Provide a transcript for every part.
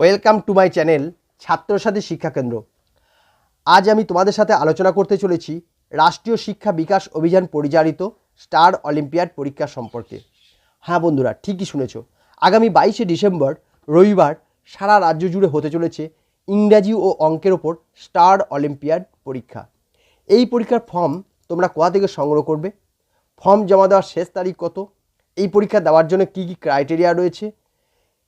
Welcome to my channel Chhatrasathi Shiksha Kendra. আজ আমি তোমাদের সাথে আলোচনা করতে চলেছি রাষ্ট্রীয় শিক্ষা বিকাশ অভিযান পরিচালিত স্টার অলিম্পিয়াড পরীক্ষা সম্পর্কে। হ্যাঁ বন্ধুরা, ঠিকই শুনেছ। আগামী বাইশে ডিসেম্বর, রবিবার সারা রাজ্য জুড়ে হতে চলেছে ইংরাজি ও অঙ্কের ওপর স্টার অলিম্পিয়াড পরীক্ষা। এই পরীক্ষার ফর্ম তোমরা কোথা থেকে সংগ্রহ করবে? ফর্ম জমা দেওয়ার শেষ তারিখ কত? এই পরীক্ষা দেওয়ার জন্য কী কী ক্রাইটেরিয়া রয়েছে?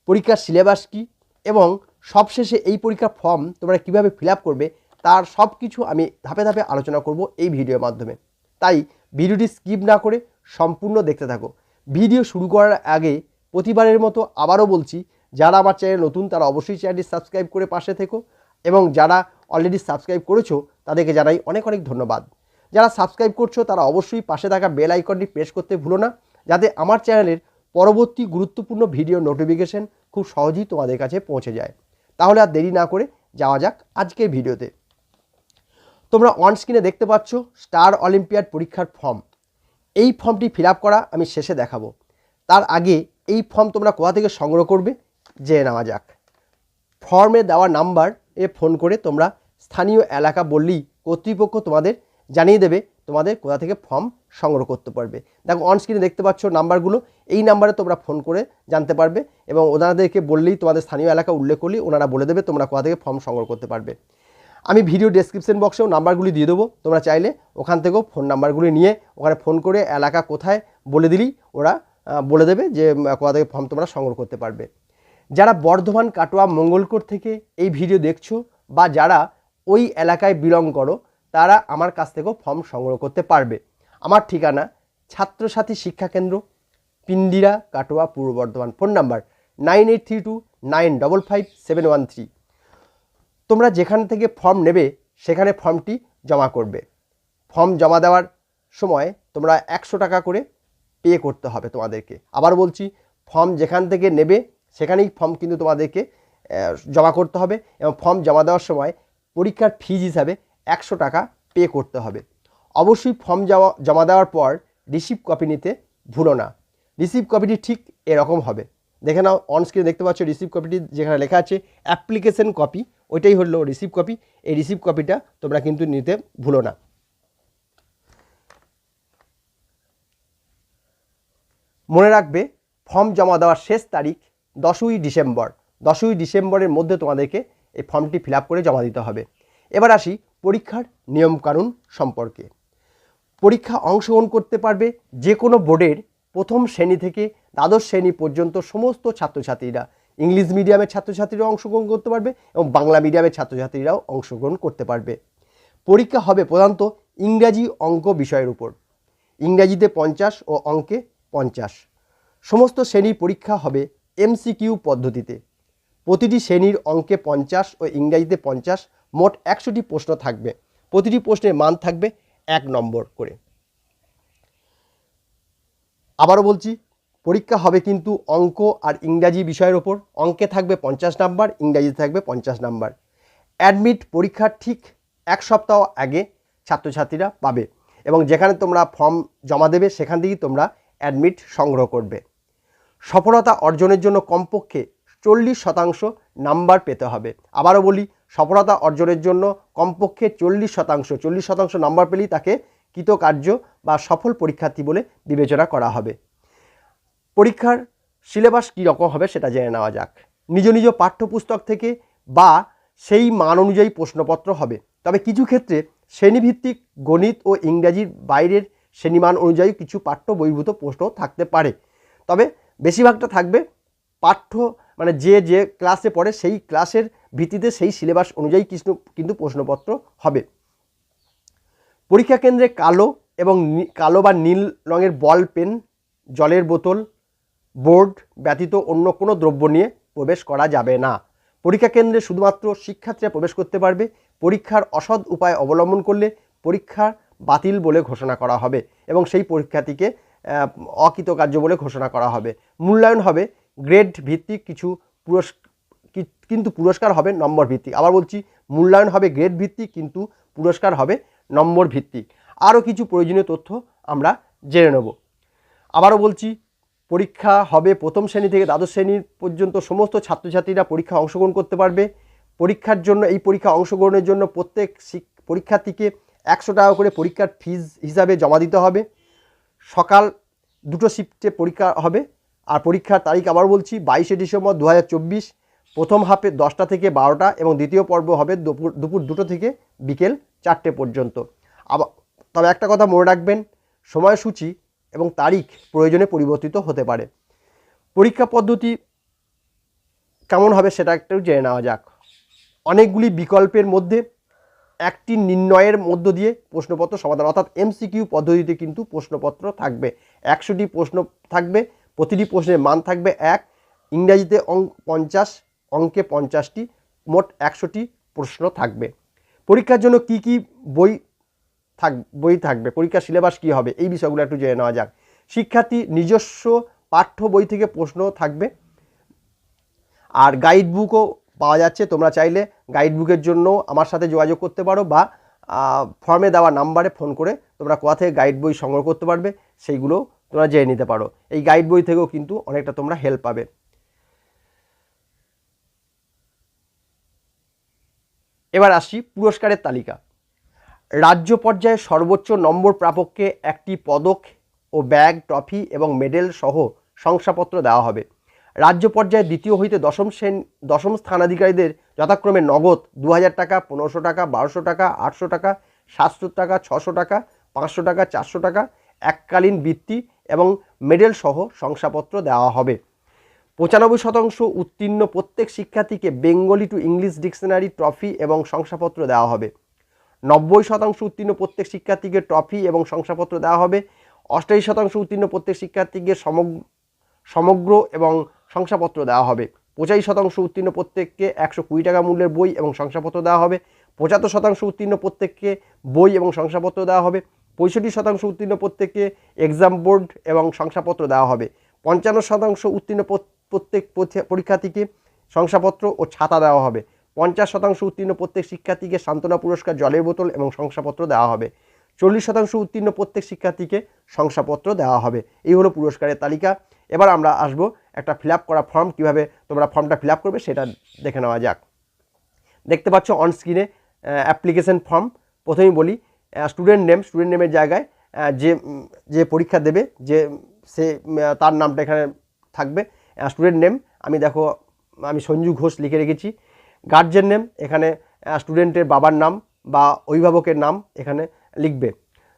পরীক্ষার সিলেবাস কী? এবং সবশেষে এই পরীক্ষার ফর্ম তোমরা কীভাবে ফিল করবে, তার সব কিছু আমি ধাপে ধাপে আলোচনা করব এই ভিডিওর মাধ্যমে। তাই ভিডিওটি স্কিপ না করে সম্পূর্ণ দেখতে থাকো। ভিডিও শুরু করার আগে প্রতিবারের মতো আবারও বলছি, যারা আমার চ্যানেল নতুন, তারা অবশ্যই চ্যানেলটি সাবস্ক্রাইব করে পাশে থেকো এবং যারা অলরেডি সাবস্ক্রাইব করেছ, তাদেরকে জানাই অনেক অনেক ধন্যবাদ। যারা সাবস্ক্রাইব করছ, তারা অবশ্যই পাশে থাকা বেল আইকনটি প্রেস করতে ভুলো না, যাতে আমার চ্যানেলের পরবর্তী গুরুত্বপূর্ণ ভিডিও নোটিফিকেশন খুব সহজেই তোমাদের কাছে পৌঁছে যায়। তাহলে আর দেরি না করে যাওয়া যাক আজকের ভিডিওতে। তোমরা অন স্ক্রিনে দেখতে পাচ্ছ স্টার অলিম্পিয়াড পরীক্ষার ফর্ম এই ফর্মটি ফিল করা আমি শেষে দেখাবো। তার আগে এই ফর্ম তোমরা কোথা থেকে সংগ্রহ করবে জেনে নেওয়া যাক। ফর্মে দেওয়া নাম্বার এ ফোন করে তোমরা স্থানীয় এলাকা বললেই কর্তৃপক্ষ তোমাদের জানিয়ে দেবে তোমাদের কোথা থেকে ফর্ম সংগ্রহ করতে পারবে। দেখো অন স্ক্রিনে দেখতে পাচ্ছ নাম্বারগুলো এই নাম্বারে তোমরা ফোন করে জানতে পারবে এবং ওনাদেরকে বললেই তোমাদের স্থানীয় এলাকা উল্লেখ করলেই ওনারা বলে দেবে তোমরা কোথা থেকে ফর্ম সংগ্রহ করতে পারবে। আমি ভিডিও ডেসক্রিপশন বক্সেও নাম্বারগুলি দিয়ে দেবো। তোমরা চাইলে ওখান থেকেও ফোন নাম্বারগুলি নিয়ে ওখানে ফোন করে এলাকা কোথায় বলে দিলেই ওরা বলে দেবে যে কোথা থেকে ফর্ম তোমরা সংগ্রহ করতে পারবে। যারা বর্ধমান, কাটোয়া, মঙ্গলকোট থেকে এই ভিডিও দেখছ বা যারা ওই এলাকায় বিলং করো তারা আমার কাছ থেকেও ফর্ম সংগ্রহ করতে পারবে। আমার ঠিকানা ছাত্রসাথী শিক্ষা Kendra, Pindira, Katwa, Purba Bardhaman. Phone number nine eight three two nine double five seven one three. তোমরা যেখান থেকে ফর্ম নেবে, সেখানে ফর্মটি জমা করবে। ফর্ম জমা দেওয়ার সময় তোমরা একশো টাকা করে পে করতে হবে তোমাদেরকে। আবার বলছি ফর্ম যেখান থেকে নেবে, সেখানেই ফর্ম কিন্তু তোমাদেরকে জমা করতে হবে এবং ফর্ম জমা দেওয়ার সময় পরীক্ষার ফিজ হিসাবে একশো টাকা পে করতে হবে। অবশ্যই ফর্ম জমা জমা দেওয়ার পর রিসিভ কপি নিতে ভুলো না। রিসিভ কপিটি ঠিক এরকম হবে। দেখে নাও অন স্ক্রিনে দেখতে পাচ্ছ রিসিভ কপিটি যেখানে লেখা আছে অ্যাপ্লিকেশন কপি ওইটাই হলো রিসিভ কপি এই রিসিভ কপিটা তোমরা কিন্তু নিতে ভুলো না। মনে রাখবে ফর্ম জমা দেওয়ার শেষ তারিখ দশই ডিসেম্বর। দশই ডিসেম্বরের মধ্যে তোমাদেরকে এই ফর্মটি ফিল করে জমা দিতে হবে। এবার আসি পরীক্ষার নিয়মকানুন সম্পর্কে। পরীক্ষা অংশগ্রহণ করতে পারবে যে কোনো বোর্ডের প্রথম শ্রেণি থেকে দ্বাদশ শ্রেণি পর্যন্ত সমস্ত ছাত্রছাত্রীরা। ইংলিশ মিডিয়ামের ছাত্রছাত্রীরাও অংশগ্রহণ করতে পারবে এবং বাংলা মিডিয়ামের ছাত্রছাত্রীরাও অংশগ্রহণ করতে পারবে। পরীক্ষা হবে প্রধানত ইংরাজি অঙ্ক বিষয়ের উপর। ইংরাজিতে পঞ্চাশ ও অঙ্কে পঞ্চাশ। সমস্ত শ্রেণির পরীক্ষা হবে এমসিকিউ পদ্ধতিতে। প্রতিটি শ্রেণির অঙ্কে পঞ্চাশ ও ইংরাজিতে পঞ্চাশ মোট একশোটি প্রশ্ন থাকবে। প্রতিটি প্রশ্নের মান থাকবে এক নম্বর করে। আবারও বলছি, পরীক্ষা হবে কিন্তু অঙ্ক আর ইংরাজি বিষয়ের ওপর। অঙ্কে থাকবে পঞ্চাশ নাম্বার, ইংরাজিতে থাকবে পঞ্চাশ নাম্বার। অ্যাডমিট পরীক্ষার ঠিক এক সপ্তাহ আগে ছাত্রছাত্রীরা পাবে এবং যেখানে তোমরা ফর্ম জমা দেবে, সেখান থেকেই তোমরা অ্যাডমিট সংগ্রহ করবে। সফলতা অর্জনের জন্য কমপক্ষে চল্লিশ শতাংশ নাম্বার পেতে হবে। আবারও বলি সফলতা অর্জনের জন্য কমপক্ষে চল্লিশ শতাংশ চল্লিশ শতাংশ নাম্বার পেলেই তাকে কৃতকার্য বা সফল পরীক্ষার্থী বলে বিবেচনা করা হবে। পরীক্ষার সিলেবাস কী রকম হবে সেটা জেনে নেওয়া যাক। নিজ নিজ পাঠ্যপুস্তক থেকে বা সেই মান অনুযায়ী প্রশ্নপত্র হবে। তবে কিছু ক্ষেত্রে শ্রেণীভিত্তিক গণিত ও ইংরাজির বাইরের শ্রেণীমান অনুযায়ী কিছু পাঠ্য বহির্ভূত প্রশ্ন থাকতে পারে। তবে বেশিরভাগটা থাকবে পাঠ্য মানে যে যে ক্লাসে পড়ে সেই ক্লাসের ভিত্তিতে সেই সিলেবাস অনুযায়ী কিছু কিন্তু প্রশ্নপত্র হবে। পরীক্ষা কেন্দ্রে কালো এবং কালো বা নীল রঙের বল, পেন, জলের বোতল, বোর্ড ব্যতীত অন্য কোনো দ্রব্য নিয়ে প্রবেশ করা যাবে না। পরীক্ষা কেন্দ্রে শুধুমাত্র শিক্ষার্থীরা প্রবেশ করতে পারবে। পরীক্ষার অসৎ উপায় অবলম্বন করলে পরীক্ষা বাতিল বলে ঘোষণা করা হবে এবং সেই পরীক্ষাটিকে অকৃতকার্য বলে ঘোষণা করা হবে। মূল্যায়ন হবে। গ্রেড ভিত্তিক কিছু পুরস্কার কিন্তু পুরস্কার হবে নম্বর ভিত্তিক। আবার বলছি, মূল্যায়ন হবে গ্রেড ভিত্তিক, কিন্তু পুরস্কার হবে নম্বর ভিত্তিক। আরও কিছু প্রয়োজনীয় তথ্য আমরা জেনে নেব। আবারও বলছি, পরীক্ষা হবে প্রথম শ্রেণি থেকে দ্বাদশ শ্রেণির পর্যন্ত সমস্ত ছাত্রছাত্রীরা পরীক্ষা অংশগ্রহণ করতে পারবে। পরীক্ষার জন্য, এই পরীক্ষা অংশগ্রহণের জন্য প্রত্যেক পরীক্ষার্থীকে একশো টাকা করে পরীক্ষার ফিজ হিসাবে জমা দিতে হবে। সকাল দুটো শিফটে পরীক্ষা হবে, আর পরীক্ষার তারিখ আবার বলছি, বাইশে ডিসেম্বর দু হাজার চব্বিশ। প্রথম হাফে দশটা থেকে বারোটা এবং দ্বিতীয় পর্ব হবে দুপুর দুপুর দুটো থেকে বিকেল চারটে পর্যন্ত। আবার, তবে একটা কথা মনে রাখবেন, সময়সূচি এবং তারিখ প্রয়োজনে পরিবর্তিত হতে পারে। পরীক্ষা পদ্ধতি কেমন হবে সেটা একটু জেনে নেওয়া যাক। অনেকগুলি বিকল্পের মধ্যে একটি নির্ণয়ের মধ্য দিয়ে প্রশ্নপত্র সমাধান, অর্থাৎ এমসিকিউ পদ্ধতিতে কিন্তু প্রশ্নপত্র থাকবে। একশোটি প্রশ্ন থাকবে, প্রতিটি প্রশ্নের মান থাকবে এক, ইংরাজিতে অঙ্ক পঞ্চাশ অঙ্কে পঞ্চাশটি, মোট একশোটি প্রশ্ন থাকবে। পরীক্ষার জন্য কি কি বই থাক, বই থাকবে? পরীক্ষার সিলেবাস কী হবে? এই বিষয়গুলো একটু জেনে নেওয়া যাক। শিক্ষার্থী নিজস্ব পাঠ্য বই থেকে প্রশ্ন থাকবে। আর গাইড বুকও পাওয়া যাচ্ছে। তোমরা চাইলে গাইড বুকের জন্য আমার সাথে যোগাযোগ করতে পারো বা ফর্মে দেওয়া নাম্বারে ফোন করে তোমরা কোথা থেকে গাইড বই সংগ্রহ করতে পারবে, সেইগুলো তোমরা জেনে নিতে পারো। এই গাইড বই থেকেও কিন্তু অনেকটা তোমরা হেল্প পাবে। এবার আসি পুরস্কারের তালিকা। রাজ্য পর্যায়ে সর্বোচ্চ নম্বর প্রাপককে একটি পদক ও ব্যাগ, ট্রফি এবং মেডেল সহ শংসাপত্র দেওয়া হবে। রাজ্য পর্যায়ে দ্বিতীয় হইতে দশম শ্রেণ, দশম স্থানাধিকারীদের যথাক্রমে নগদ দু হাজার টাকা, পনেরোশো টাকা, বারোশো টাকা, আটশো টাকা, সাতশো টাকা, ছশো টাকা, পাঁচশো টাকা, চারশো টাকা, এককালীন বৃত্তি এবং মেডেল সহ শংসাপত্র দেওয়া হবে। পঁচানব্বই শতাংশ উত্তীর্ণ প্রত্যেক শিক্ষার্থীকে Bengali to English dictionary trophy এবং শংসাপত্র দেওয়া হবে। নব্বই শতাংশ উত্তীর্ণ প্রত্যেক শিক্ষার্থীকে ট্রফি এবং শংসাপত্র দেওয়া হবে। অষ্টাশি শতাংশ উত্তীর্ণ প্রত্যেক শিক্ষার্থীকে সমগ্র এবং শংসাপত্র দেওয়া হবে। পঁচাশি শতাংশ উত্তীর্ণ প্রত্যেককে একশো কুড়ি টাকা মূল্যের বই এবং শংসাপত্র দেওয়া হবে। পঁচাত্তর শতাংশ উত্তীর্ণ প্রত্যেককে বই এবং শংসাপত্র দেওয়া হবে। পঁয়ষট্টি শতাংশ উত্তীর্ণ প্রত্যেককে এক্সাম বোর্ড এবং শংসাপত্র দেওয়া হবে। পঞ্চান্ন শতাংশ উত্তীর্ণ প্রত্যেক পরীক্ষার্থীকে শংসাপত্র ও ছাতা দেওয়া হবে। পঞ্চাশ শতাংশ উত্তীর্ণ প্রত্যেক শিক্ষার্থীকে সান্ত্বনা পুরস্কার, জলের বোতল এবং শংসাপত্র দেওয়া হবে। চল্লিশ শতাংশ উত্তীর্ণ প্রত্যেক শিক্ষার্থীকে শংসাপত্র দেওয়া হবে। এই হলো পুরস্কারের তালিকা। এবার আমরা আসব একটা ফিল করা ফর্ম, কীভাবে তোমরা ফর্মটা ফিল করবে সেটা দেখে নেওয়া যাক। দেখতে পাচ্ছ অন স্ক্রিনে অ্যাপ্লিকেশন ফর্ম প্রথমেই বলি স্টুডেন্ট নেম স্টুডেন্ট নেমের জায়গায় যে যে পরীক্ষা দেবে, যে, সে তার নামটা এখানে থাকবে। স্টুডেন্ট নেম আমি দেখো, আমি সঞ্জু ঘোষ লিখে রেখেছি। গার্জেন নেম এখানে স্টুডেন্টের বাবার নাম বা অভিভাবকের নাম এখানে লিখবে।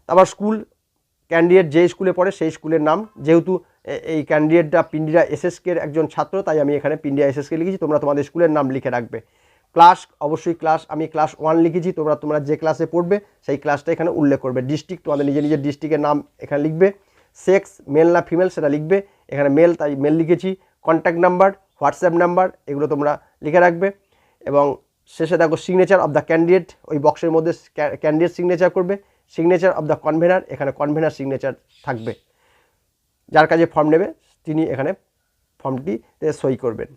তারপর স্কুল ক্যান্ডিডেট যে স্কুলে পড়ে, সেই স্কুলের নাম। যেহেতু এই ক্যান্ডিডেটটা পিন্ডিয়া এসএসকের একজন ছাত্র, তাই আমি এখানে পিন্ডিয়া এসএসকে লিখেছি। তোমরা তোমাদের স্কুলের নাম লিখে রাখবে। ক্লাস অবশ্যই ক্লাস আমি ক্লাস ওয়ান লিখেছি। তোমরা তোমরা যে ক্লাসে পড়বে, সেই ক্লাসটা এখানে উল্লেখ করবে। ডিস্ট্রিক্ট তোমাদের নিজের নিজের ডিস্ট্রিক্টের নাম এখানে লিখবে। সেক্স মেল না ফিমেল সেটা লিখবে। এখানে মেল তাই মেল লিখেছি। কন্ট্যাক্ট নাম্বার হোয়াটসঅ্যাপ নাম্বার এগুলো তোমরা লিখে রাখবে। এবং শেষে দেখো সিগনেচার অফ দ্য ক্যান্ডিডেট ওই বক্সের মধ্যে ক্যান্ডিডেট সিগনেচার করবে। সিগনেচার অফ দ্য কনভেনার এখানে কনভেনার সিগনেচার থাকবে। যার কাছে ফর্ম নেবে, তিনি এখানে ফর্মটিতে সই করবেন।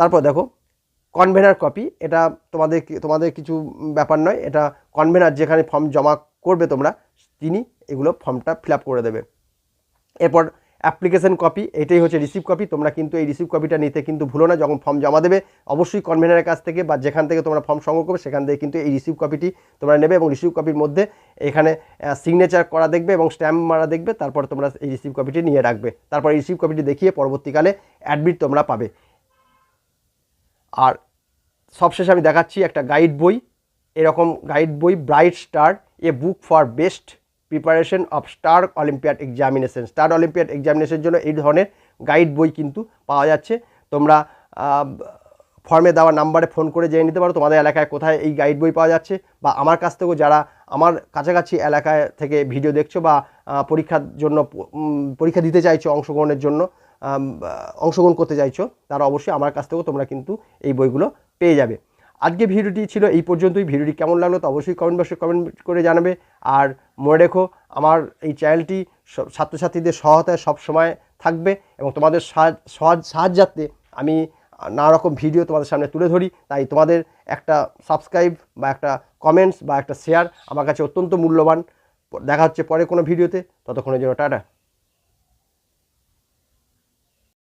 তারপর দেখো কনভেনার কপি এটা তোমাদের তোমাদের কিছু ব্যাপার নয়, এটা কনভেনার যেখানে ফর্ম জমা করবে তোমরা, তিনি এগুলো ফর্মটা ফিল করে দেবে। এরপর অ্যাপ্লিকেশন কপি এটাই হচ্ছে রিসিভ কপি তোমরা কিন্তু এই রিসিভ কপিটা নিতে কিন্তু ভুলো না, যখন ফর্ম জমা দেবে, অবশ্যই কনভেনারের কাছ থেকে বা যেখান থেকে তোমরা ফর্ম সংগ্রহ করবে, সেখান থেকে কিন্তু এই রিসিভ কপিটি তোমরা নেবে এবং রিসিভ কপির মধ্যে এখানে সিগনেচার করা দেখবে এবং স্ট্যাম্প মারা দেখবে, তারপর তোমরা এই রিসিভ কপিটি নিয়ে রাখবে। তারপর এই রিসিভ কপিটি দেখিয়ে পরবর্তীকালে অ্যাডমিট তোমরা পাবে। আর সবশেষে আমি দেখাচ্ছি একটা গাইড বই। এরকম গাইড বই bright star a book for best preparation of star olympiad examination star olympiad এক্সামিনেশনের জন্য এই ধরনের গাইড বই কিন্তু পাওয়া যাচ্ছে। তোমরা ফর্মে দেওয়া নাম্বারে ফোন করে জেনে নিতে পারো তোমাদের এলাকায় কোথায় এই গাইড বই পাওয়া যাচ্ছে বা আমার কাছ থেকেও যারা আমার কাছাকাছি এলাকায় থেকে ভিডিও দেখছ বা পরীক্ষার জন্য পরীক্ষা দিতে চাইছো অংশগ্রহণের জন্য অংশগ্রহণ করতে চাইছো, তারা অবশ্যই আমার কাছ থেকেও তোমরা কিন্তু এই বইগুলো পেয়ে যাবে। আজকে ভিডিওটি ছিল এই পর্যন্তই। ভিডিওটি কেমন লাগল তো অবশ্যই কমেন্ট বক্সে কমেন্ট করে জানাবে। আর মনে রেখো, আমার এই চ্যানেলটি ছাত্রছাত্রীদের সহায়তায় সব সময় থাকবে এবং তোমাদের সাহায্য- সাহায্য- সাহায্যার্থে আমি নানা রকম ভিডিও তোমাদের সামনে তুলে ধরি। তাই তোমাদের একটা সাবস্ক্রাইব বা একটা কমেন্টস বা একটা শেয়ার আমার কাছে অত্যন্ত মূল্যবান। দেখা হচ্ছে পরে কোনো ভিডিওতে। ততক্ষণের জন্য টাটা।